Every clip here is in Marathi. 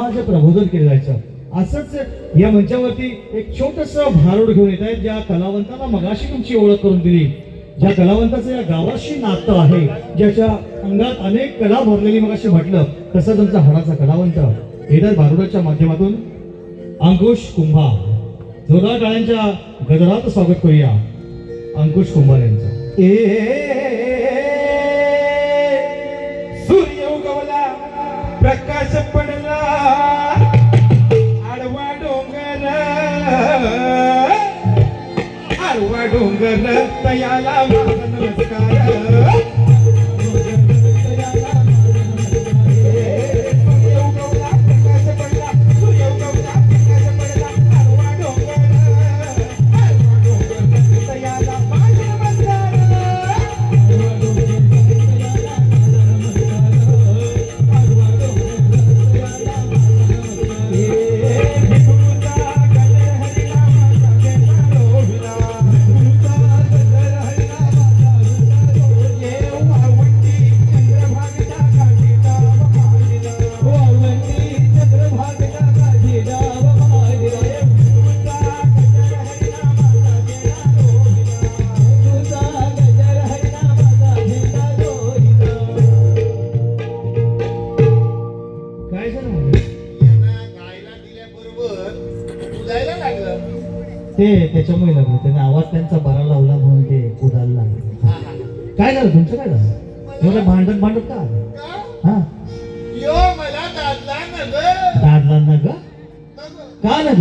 समाज प्रबोधन केलं जायचं. असंच या मंचावरती एक छोटस भारूड घेऊन येत आहेत ज्या कलावंताला मगाशी तुमची ओळख करून दिली. ज्या कलावंताचं या गावाशी नातं आहे ज्याच्या अंगात अनेक कला भरलेली मगाशी म्हटलं तसं तुमचा हाडाचा कलावंत येतात भारुडाच्या माध्यमातून अंकुश कुंभा. जोरदार टाळ्यांच्या गजरात स्वागत करूया. अंकुश कुंभार यांचं. ए सूर्य उगवला प्रकाश पण आडवा डोंगर गायला दिल्याबरोबर लागलं ते त्याच्यामुळे लागलं त्याने आवाज त्यांचा बरा लावला म्हणून ते कुदायला लागले हा, हा. काय झालं तुमचं काय झालं एवढं भांडण भांडत का आलं? का? हा यो मला दादला ग दादला ना ग न ग. का ना ग ग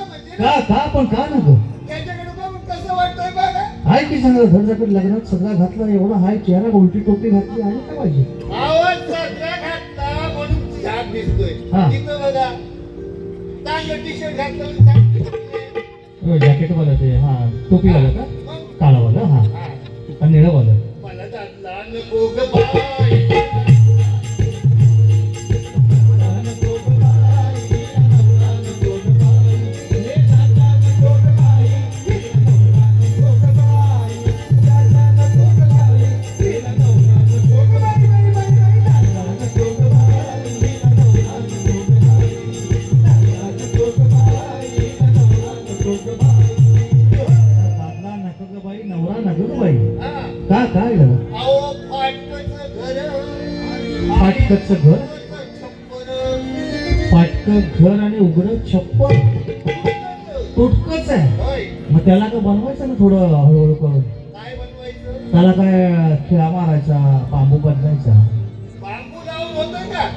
म्हणजे का का पण का ना ग त्याच्याकडे बघून कसं वाटतंय बघा हाय की सांगा धडधाकट लग्नात सगळा घातला एवढा हाय चेहरा उलटी टोपी घातली आणि काय पाहिजे म्हणून झाड दिसतोय. हा. तिथं बघा चांगलं टी शर्ट घातलं जॅकेट वाला ते हा. टोपी वाला का? मग, काळा वाला हा. आणि निळा वाला. मला दादला नको फाटकचं घर. फाटक घर आणि उघड छप्पर तुटकच आहे. मग त्याला का बनवायचं ना थोडं हळूहळू करून? त्याला काय खिळा मारायचा बांबू बदलायचा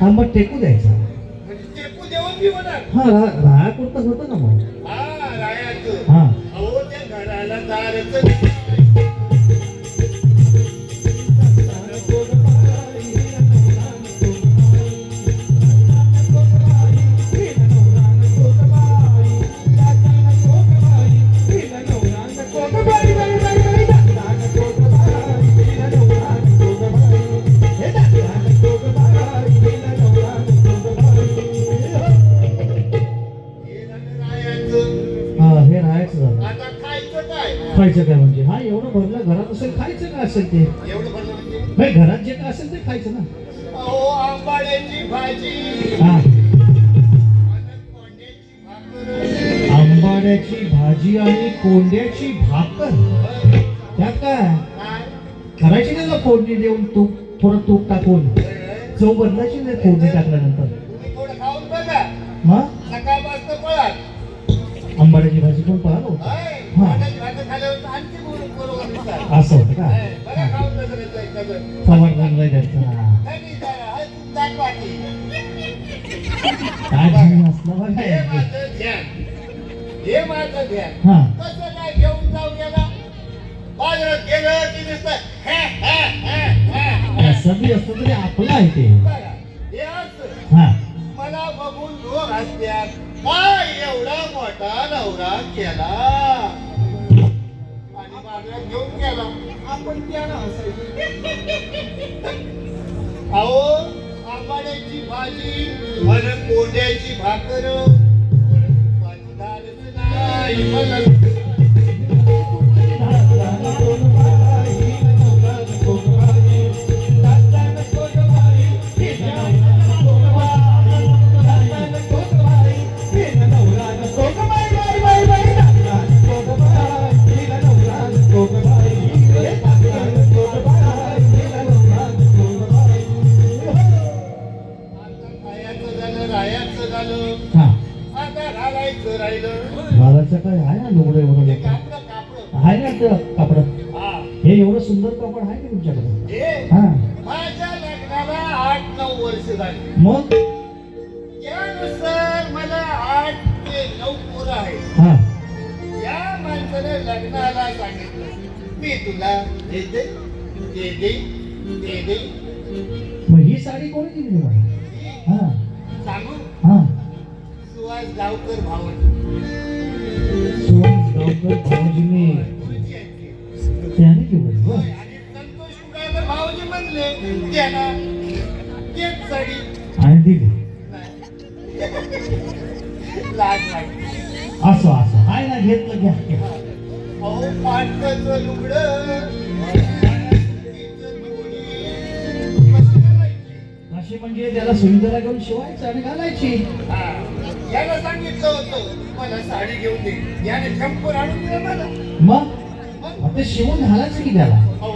हा मग टेकू द्यायचा. हा रा- राहा पुरतं होतं ना मग. हा खायचं काय म्हणजे? हा एवढं भरलं घरात असेल खायचं काय असेल ते? म्हणजे? नाही घरात जे काय असेल ते खायचं ना. अहो आंबाड्याची भाजी. हा. आणि कोंड्याची भाकर आंबाड्याची भाजी आणि कोंड्याची भाकर. त्यात काय? करायची नाही का फोडणी देऊन तूप? थोडं तूप टाकून. चव बदलायची नाही फोडणी टाकल्यानंतर. मग? आंबाड्याची भाजी पण होय. हा. द्यायचं नाही जरा, हाय तुमचा वाटी. काय घेऊन असलं बघा हे माझं ध्यान. हा कसं काय घेऊन जाऊ गेला बाजारात गेलं की नुसतं हे, हे, हे, हे, हे. असं बी असतं तरी आपलं आहे ते. बघा, हे असं. हा. मला बघून लोक हसत्यात काय एवढा मोठा नवरा केला? आणि घेऊन गेला. आपण त्याला हसायचं. अहो आंबाड्याची भाजी आणि कोंड्याची भाकर नाही. काय आहे ना लुगडं एवढं आहे ना ते कापड? हा एवढं सुंदर कापड आहे का तुमच्याकडे? हे हा. माझ्या लग्नाला आठ नऊ वर्ष झाली. मग? त्यानुसार मला आठ ते नऊ पोरं आहेत. हा. या माणसाने लग्नाला सांगितलं. मी तुला दे ते दे ते दे. मग ही साडी कोणी दिली तुम्हाला? हा. सांगू? हा. सुहास गावकर भावंड. त्याने केलं भाऊजी म्हणले आणि दिली असं असं आहे ना घेतलं घ्या अहो अशी म्हणजे त्याला सुंदरा घेऊन शिवायचं आणि घालायची. याला सांगितलं होतं मला साडी घेऊन दे. याने चंपूर आणून दिलं मला. मग? मग? मग ते शिवून घालायचं की त्याला? अहो